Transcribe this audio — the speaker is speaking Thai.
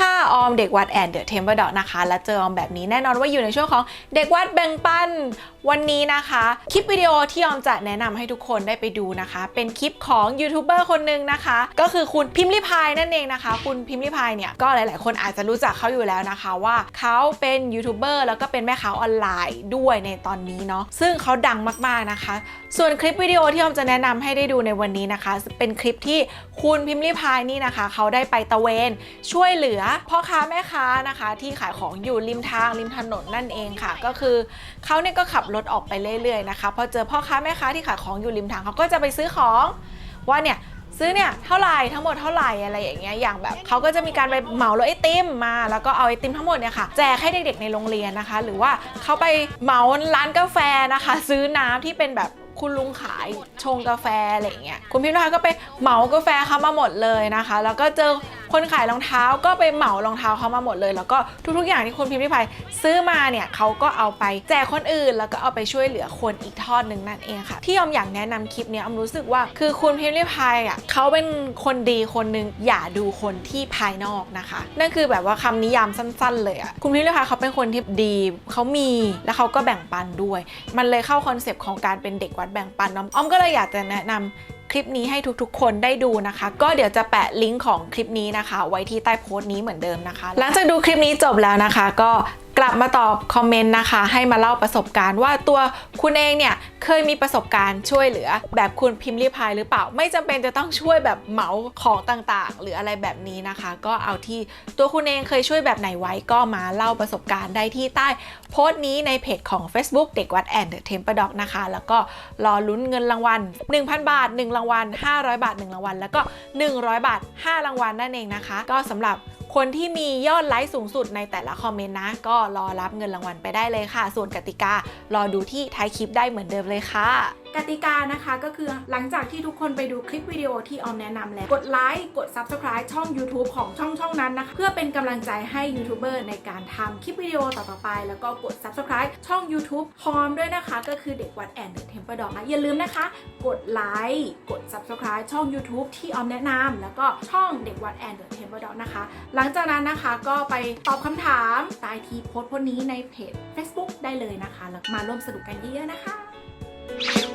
ค่ะ อมเด็กวัดแอนเดอะเทมเ e อร์ดนะคะ และเจอออมแบบนี้แน่นอนว่าอยู่ในช่วงของเด็กวัดแบ่งปัน วันนี้นะคะ คลิปวิดีโอที่ออมจะแนะนำให้ทุกคนได้ไปดูนะคะ เป็นคลิปของยูทูบเบอร์คนหนึ่งนะคะ ก็คือคุณพิมพ์ลิพายนั่นเองนะคะ คุณพิมพ์ลิพายเนี่ยก็หลาย ๆ คนอาจจะรู้จักเขาอยู่แล้วนะคะว่าเขาเป็นยูทูบเบอร์แล้วก็เป็นแม่ค้าออนไลน์ด้วยในตอนนี้เนาะซึ่งเขาดังมาก ๆ นะคะ ส่วนคลิปวิดีโอที่ออมจะแนะนำให้ได้ดูในวันนี้นะคะ เป็นคลิปที่คุณพิมพ์ลิพายนี่นะคะ เขาได้ไปตะเวนช่วยเหลือพ่อค้าแม่ค้านะคะ ที่ขายของอยู่ริมทางริมถนนนั่นเองค่ะ ก็คือเขาเนี่ยก็ขับรถออกไปเรื่อยๆนะคะพอเจอพ่อค้าแม่ค้าที่ขายของอยู่ริมทางเขาก็จะไปซื้อของว่าเนี่ยซื้อเนี่ยเท่าไหร่ทั้งหมดเท่าไหร่อะไรอย่างเงี้ยอย่างแบบเขาก็จะมีการไปเหมารถไอติมมา แล้วก็เอาไอติมทั้งหมดเนี่ยค่ะแจกให้เด็กๆในโรงเรียนนะคะ หรือว่าเขาไปเหมาร้านกาแฟนะคะ ซื้อน้ำที่เป็นแบบคุณลุงขายชงกาแฟอะไรอย่างเงี้ยคุณพิมพ์ริพายก็ไปเหมากาแฟเขามาหมดเลยนะคะ แล้วก็เจอ คนขายรองเท้าก็ไปเหมารองเท้าเขามาหมดเลย แล้วก็ทุกๆอย่างที่คุณพิมพ์ริพายซื้อมาเนี่ยเขาก็เอาไปแจกคนอื่น แล้วก็เอาไปช่วยเหลือคนอีกทอดหนึ่งนั่นเองค่ะ ที่อมอยากแนะนำคลิปเนี้ยออมรู้สึกว่าคือคุณพิมพ์ริพายอะเขาเป็นคนดีคนหนึ่งอย่าดูคนที่ภายนอกนะคะ นั่นคือแบบว่าคำนิยามสั้น ๆ เลยอะคุณพิมพ์ริพายเขาเป็นคนที่ดีเขามีแล้วเขาก็แบ่งปันด้วย มันเลยเข้าคอนเซปต์ของการเป็นเด็กวัดแบ่งปันเนาะออมก็เลยอยากจะแนะนำ คลิปนี้ให้ทุกๆ คนได้ดูนะคะ ก็เดี๋ยวจะแปะลิงก์ของคลิปนี้นะคะ ไว้ที่ใต้โพสต์นี้เหมือนเดิมนะคะ หลังจากดูคลิปนี้จบแล้วนะคะ ก็ กลับมาตอบคอมเมนต์นะคะ ให้มาเล่าประสบการณ์ว่าตัวคุณเองเนี่ยเคยมีประสบการณ์ช่วยเหลือ แบบคุณพิมพ์รีพายหรือเปล่า ไม่จำเป็นจะต้องช่วยแบบเหมาของต่างๆ หรืออะไรแบบนี้นะคะ ก็เอาที่ตัวคุณเองเคยช่วยแบบไหนไว้ก็มาเล่าประสบการณ์ได้ที่ใต้โพสต์นี้ในเพจของ Facebook เด็กวัดแอนเดอะเทมเปอร์ด็อกนะคะ แล้วก็รอลุ้นเงินรางวัล 1,000 บาท 1 รางวัล 500 บาท 1 รางวัล แล้วก็ 100 บาท 5 รางวัลนั่นเองนะคะ ก็สำหรับ คนที่มียอดไลค์สูงสุดในแต่ละคอมเมนต์นะ ก็รอรับเงินรางวัลไปได้เลยค่ะ ส่วนกติการอดูที่ท้ายคลิปได้เหมือนเดิมเลยค่ะ กติกานะคะก็คือหลังจากที่ทุกคนไปดูคลิปวิดีโอที่ออมแนะนำแล้ว กดไลค์กด Subscribe ช่อง YouTube ของช่องช่องนั้นนะคะเพื่อเป็นกำลังใจให้ยูทูบเบอร์ในการทำคลิปวิดีโอต่อๆไป แล้วก็กด Subscribe ช่อง YouTube พร้อมด้วยนะคะ ก็คือเด็กวัดแอนเดอะเทมเปอร์ดอกอย่าลืมนะคะ กดไลค์กด Subscribe ช่อง YouTube ที่ออมแนะนำแล้วก็ช่องเด็กวัดแอนเดอะเทมเปอร์ดอกนะคะ หลังจากนั้นนะคะก็ไปตอบคำถามใต้ที่โพสต์พวกนี้ในเพจ Facebook ได้เลยนะคะแล้วมาร่วมสนุกกันเยอะๆนะคะ